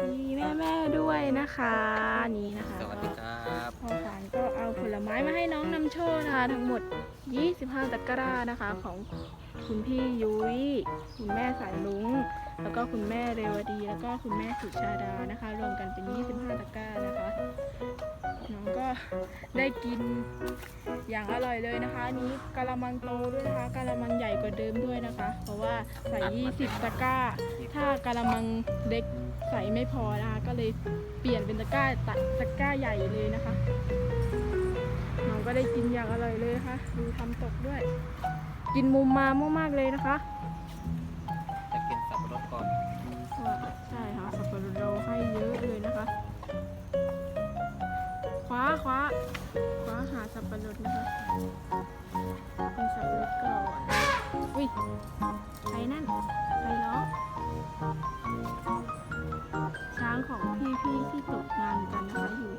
มีแม่แม่ๆด้วยนะคะ นี่นะคะสวัสดีครับพ่อขานก็เอาผลไม้มาให้น้องนำโชคนะคะ ทั้งหมด 25 ตะกร้านะคะ ของคุณพี่ยุ้ยคุณแม่สายลุงแล้วก็คุณแม่เรวดี แล้วก็คุณแม่สุชาดานะคะ รวมกันเป็น 25 ตะกร้านะคะ น้องก็ได้กินอย่างอร่อยเลยนะคะอันนี้กะละมังโตด้วยนะคะกะละมังใหญ่กว่าเดิมด้วยนะคะ เพราะว่าใส่ 20 ตะกร้า ถ้ากะละมังเล็กใส่ไม่พอนะคะ ก็เลยเปลี่ยนเป็นตะกร้าตะตะกร้าใหญ่เลยนะคะน้องก็ได้กินอย่างอร่อยเลยนะคะดูทำตกด้วย กินมุมมามมากๆเลยนะคะจะกินสับปะรดก่อนว่าใช่ค่ะสับปะรดเราให้เยอะเลยนะคะ คว้าคว้าคว้าหาสับปะรดนะคะเป็นสับปะรดก่อนอุ้ยไปนั่นใครเนาะช้างของพี่ๆที่ตกงานกันนะคะอยู่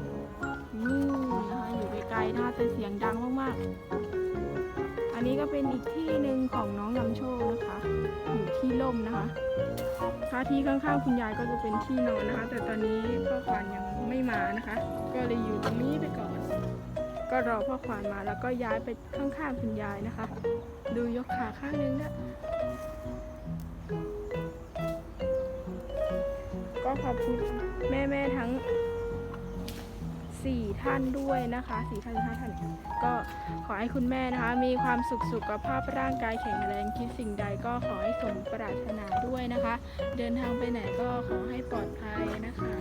นู่นนะคะอยู่ไกลๆนะคะแต่เสียงดังมากๆ นนี้ก็เป็นอีกที่หนึ่งของน้องนำโชคนะคะ อยู่ที่ร่มนะคะถ้าที่ข้างๆคุณยายก็จะเป็นที่นอนนะคะ แต่ตอนนี้พ่อขวัญยังไม่มานะคะ ก็เลยอยู่ตรงนี้ไปก่อน ก็รอพ่อขวัญมาแล้วก็ย้ายไปข้างๆคุณยายนะคะ ดูยกขาข้างนึงนะก็ขอบคุณแม่ๆทั้ง สี่ท่านด้วยนะคะสี่ท่านหรือห้าท่านก็ขอให้คุณแม่นะคะ มีความสุขสุขภาพร่างกายแข็งแรงคิดสิ่งใดก็ขอให้สมปรารถนาด้วยนะคะ เดินทางไปไหนก็ขอให้ปลอดภัยนะคะ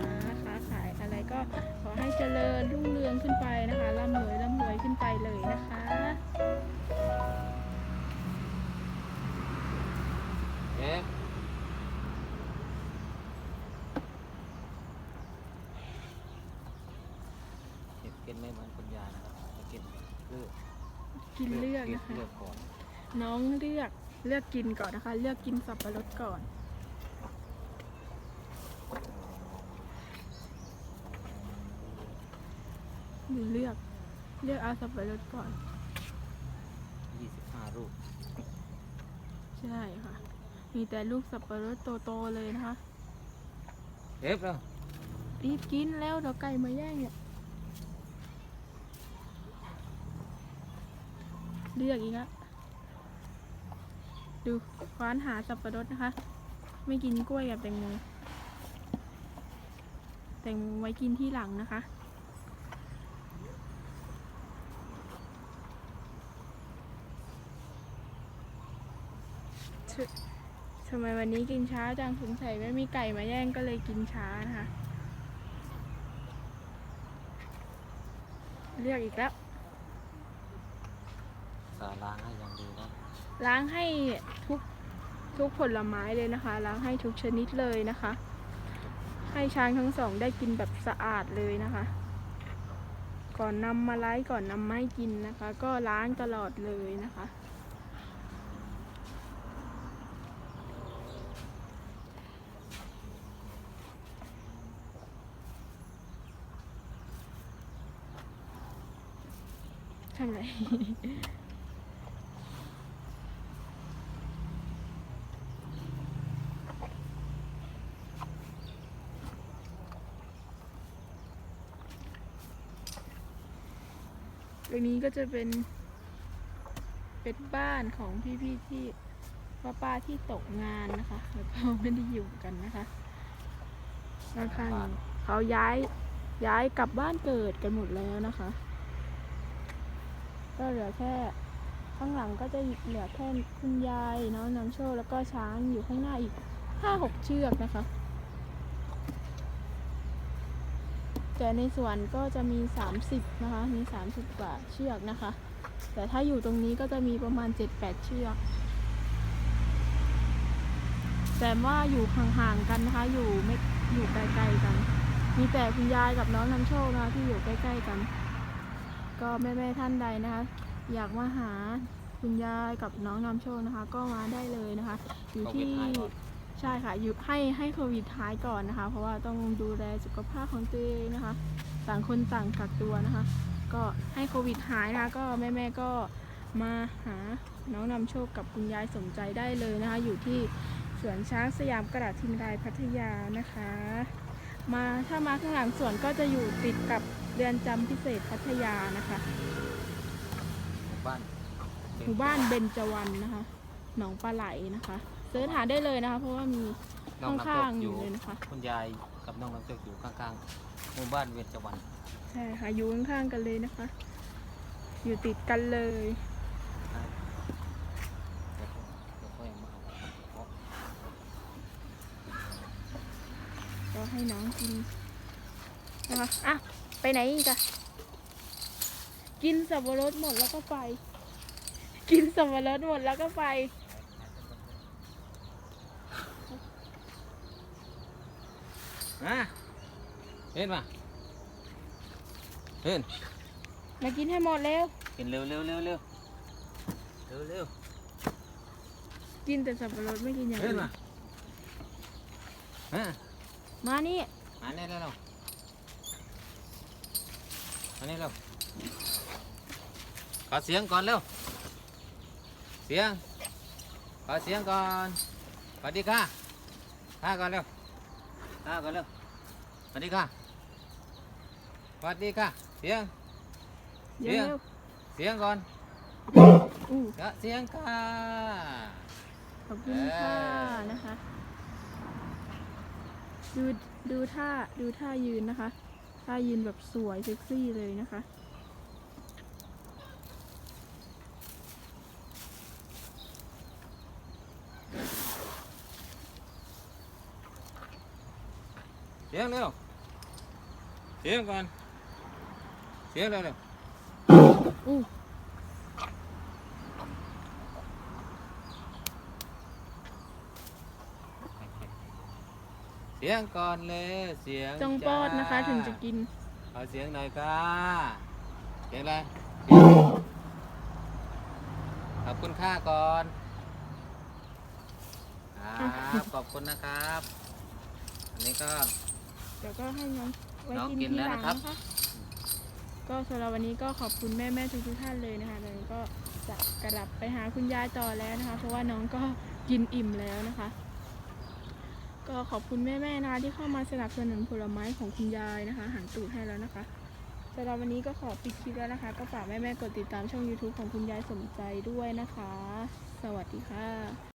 ค้าขายอะไรก็ขอให้เจริญรุ่งเรืองขึ้นไปนะคะร่ำรวยร่ำรวยขึ้นไปเลยนะคะ เอ๊ะเก็บกินไม่เหมือนคุณยายนะครับจะกินเลือกกินเลือกนะคะ เลือกก่อนน้องเลือกเลือกกินก่อนนะคะ เลือกกินสับปะรดก่อนหนูเลือกเลือกเอาสับปะรดก่อน ยี่สิบห้าลูกใช่ค่ะ มีแต่ลูกสับปะรดโตๆเลยนะคะเก็บแล้วรีบกินแล้วเดี๋ยวไก่มาแย่งเนี่ย เลือกอีกแล้วดูควานหาสับปะรดนะคะ ไม่กินกล้วยกับแตงโมแตงโมไว้กินที่หลังนะคะททำไมวันนี้กินช้าจังสงสัยไม่มีไก่มาแย่งก็เลยกินช้านะคะ เลือกอีกแล้ว ล้างให้อย่างดีนะล้างให้ทุกทุกผลไม้เลยนะคะ ล้างให้ทุกชนิดเลยนะคะ ให้ช้างทั้งสองได้กินแบบสะอาดเลยนะคะ ก่อนนำมาไล่ก่อนนำมาให้กินนะคะ ก็ล้างตลอดเลยนะคะทำไร ตรงนี้ก็จะเป็นเป็นบ้านของพี่ๆที่ป้าป้าๆที่ตกงานนะคะแล้วก็ไม่ได้อยู่กันนะคะข้างๆนี้งเขาย้ายย้ายกลับบ้านเกิดกันหมดแล้วนะคะ ก็เหลือแค่ข้างหลังก็จะเหลือแค่คุณยายน้องนำโชคแล้วก็ช้างอยู่ข้างหน้าอีกห้าหกเชือกนะคะ แต่ในสวนก็จะมี 30 นะคะ มี 30 กว่าเชือกนะคะ แต่ถ้าอยู่ตรงนี้ก็จะมีประมาณ 7-8 เชือก แต่ว่าอยู่ห่างๆกันนะคะ อยู่ไม่อยู่ไกลๆกัน มีแต่คุณยายกับน้องนำโชคนะคะที่อยู่ใกล้ๆกัน ก็แม่ๆท่านใดนะคะ อยากมาหาคุณยายกับน้องนำโชคนะคะ ก็มาได้เลยนะคะ อยู่ที่ ให้ก่อนใช่ค่ะอยู่ให้ให้โควิดหายก่อนนะคะ เพราะว่าต้องดูแลสุขภาพของตัวเองนะคะ ต่างคนต่างกักตัวนะคะ ก็ให้โควิดหายนะคะ ก็แม่แม่ๆก็มาหาน้องนำโชคกับคุณยายสมใจได้เลยนะคะ อยู่ที่สวนช้างสยามกระดาษทินรายพัทยานะคะ มาถ้ามาข้างหลังสวนก็จะอยู่ติดกับเรือนจำพิเศษพัทยานะคะหมู่บ้านหมู่บ้านเบญจวรรณนะคะ หนองปลาไหลนะคะ เสิร์ชหาได้เลยนะคะ เพราะว่ามีน้องน้ำข้างตกๆออยู่ยู่เลยนะคะ คุณยายกับน้องน้ำตกอยู่ข้างๆหมู่บ้านเวชวันใช่ค่ะอยู่ข้างๆกันเลยนะคะ อยู่ติดกันเลยเดี๋ยวเดี๋ยวค่อยมาเอา ก็ให้น้องกินนะคะอะ ไปไหนอีกอะกินสับปะรดหมดแล้วก็ไป กินสับปะรดหมดแล้วก็ไป อะเห็นป่ะเห็นมากินให้หมดเร็วกินเร็วเร็วเร็วเร็วเร็วเร็วกินแต่สับปะรดไม่กินอย่างเห็นอื่นป่ะฮะมานี่มาเนี่ยเร็วเร็วมาเนี่ยเร็วขอเสียงก่อนเร็วเสียงขอเสียงก่อนสวัสดีค่ะค่ะก่อนเร็วค่ะก่อนเร็ว สวัสดีค่ะสวัสดีค่ะ เสียงเดี๋ยวเสียงเร็วเสียงก่อนอู้ขอเสียงค่ะขอบคุณค่ะนะคะ ดูดูท่าดูท่ายืนนะคะท่ายืนแบบสวยเซ็กซี่เลยนะคะเสียงเร็ว เสียงก่อน เสียงเร็วเร็วอู้เสียงก่อนเลย เสียงจงป้อนนะคะจ้าถึงจะกินขอเสียงหน่อยค่ะ เสียงอะไรขอบคุณค่าก่อนครับขอบคุณนะครับ อันนี้ก็ เดี๋ยวก็ให้น้อง ไว้น้องกินกินทีแล้วหลังนะครับ นะคะก็สำหรับวันนี้ก็ขอบคุณแม่แม่ทุกทุกๆท่านเลยนะคะเดี๋ยวก็จะกลับไปหาคุณยายต่อแล้วนะคะ เพราะว่าน้องก็กินอิ่มแล้วนะคะ ก็ขอบคุณแม่แม่ ๆ นะคะที่เข้ามาสนับสนุนผลไม้ของคุณยายนะคะหันตูดให้แล้วนะคะสำหรับวันนี้ก็ขอปิดคลิปแล้วนะคะ ก็ฝากแม่แม่ๆกดติดตามช่อง YouTube ของคุณยายสมใจด้วยนะคะ สวัสดีค่ะ